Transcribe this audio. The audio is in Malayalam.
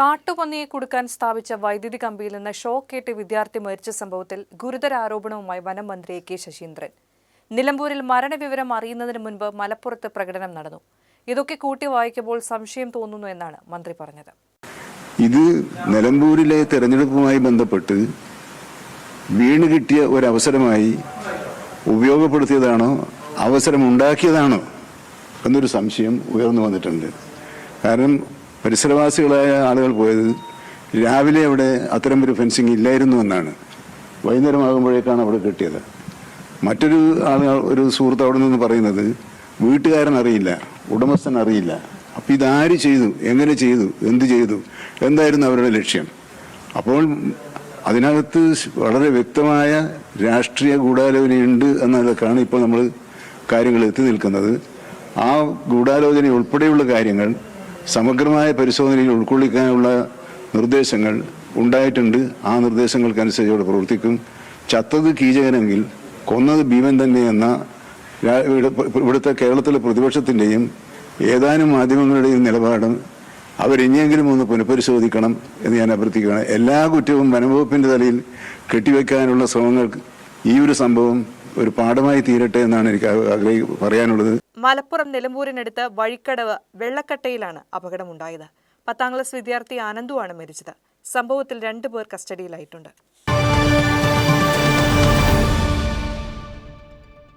കാട്ടുപന്നിയെ കൊടുക്കാൻ സ്ഥാപിച്ച വൈദ്യുതി കമ്പിയിൽ നിന്ന് ഷോക്കേറ്റ് വിദ്യാർത്ഥി മരിച്ച സംഭവത്തിൽ ഗുരുതര ആരോപണവുമായി വനം മന്ത്രി കെ ശശീന്ദ്രൻ. നിലമ്പൂരിൽ മരണവിവരം അറിയുന്നതിന് മുൻപ് മലപ്പുറത്ത് പ്രകടനം നടന്നു. ഇതൊക്കെ കൂട്ടി വായിക്കുമ്പോൾ സംശയം തോന്നുന്നു എന്നാണ് മന്ത്രി പറഞ്ഞത്. ഇത് നിലമ്പൂരിലെ തെരഞ്ഞെടുപ്പുമായി ബന്ധപ്പെട്ട് വീണ് കിട്ടിയ ഒരവസരമായി ഉപയോഗപ്പെടുത്തിയതാണോ അവസരമുണ്ടാക്കിയതാണോ എന്നൊരു സംശയം ഉയർന്നു വന്നിട്ടുണ്ട്. കാരണം പരിസരവാസികളായ ആളുകൾ പോയത് രാവിലെ അവിടെ അത്തരം ഒരു ഫെൻസിങ് ഇല്ലായിരുന്നു എന്നാണ്. വൈകുന്നേരമാകുമ്പോഴേക്കാണ് അവിടെ കിട്ടിയത്. മറ്റൊരു ആളുകൾ ഒരു സുഹൃത്ത് അവിടെ നിന്ന് പറയുന്നത് വീട്ടുകാരൻ അറിയില്ല ഉടമസ്ഥൻ അറിയില്ല. അപ്പം ഇതാര് ചെയ്തു? എങ്ങനെ ചെയ്തു? എന്ത് ചെയ്തു? എന്തായിരുന്നു അവരുടെ ലക്ഷ്യം? അപ്പോൾ അതിനകത്ത് വളരെ വ്യക്തമായ രാഷ്ട്രീയ ഗൂഢാലോചനയുണ്ട് എന്നതൊക്കെയാണ് ഇപ്പോൾ നമ്മൾ കാര്യങ്ങൾ എത്തി നിൽക്കുന്നത്. ആ ഗൂഢാലോചന ഉൾപ്പെടെയുള്ള കാര്യങ്ങൾ സമഗ്രമായ പരിശോധനയിൽ ഉൾക്കൊള്ളിക്കാനുള്ള നിർദ്ദേശങ്ങൾ ഉണ്ടായിട്ടുണ്ട്. ആ നിർദ്ദേശങ്ങൾക്കനുസരിച്ച് പ്രവർത്തിക്കും. ചത്തത് കീചകനെങ്കിൽ കൊന്നത് ഭീമൻ തന്നെ എന്ന രാ- ഇവിടുത്തെ കേരളത്തിലെ പ്രതിപക്ഷത്തിന്റെയും ഏതാനും മാധ്യമങ്ങളുടെയും നിലപാട് അവരിനിയെങ്കിലും ഒന്ന് പുനഃപരിശോധിക്കണം എന്ന് ഞാൻ അഭ്യർത്ഥിക്കുകയാണ്. എല്ലാ കുറ്റവും വനംവകുപ്പിന്റെ തലയിൽ കെട്ടിവെക്കാനുള്ള ശ്രമങ്ങൾ ഈ ഒരു സംഭവം ഒരു പാഠമായി തീരട്ടെ എന്നാണ് എനിക്ക് ആഗ്രഹി പറയാനുള്ളത്. മലപ്പുറം നിലമ്പൂരിനടുത്ത് വഴിക്കടവ് വെള്ളക്കട്ടയിലാണ് അപകടമുണ്ടായത്. പത്താം ക്ലാസ് വിദ്യാർത്ഥി ആനന്ദുവാണ് മരിച്ചത്. സംഭവത്തിൽ രണ്ടുപേർ കസ്റ്റഡിയിലായിട്ടുണ്ട്.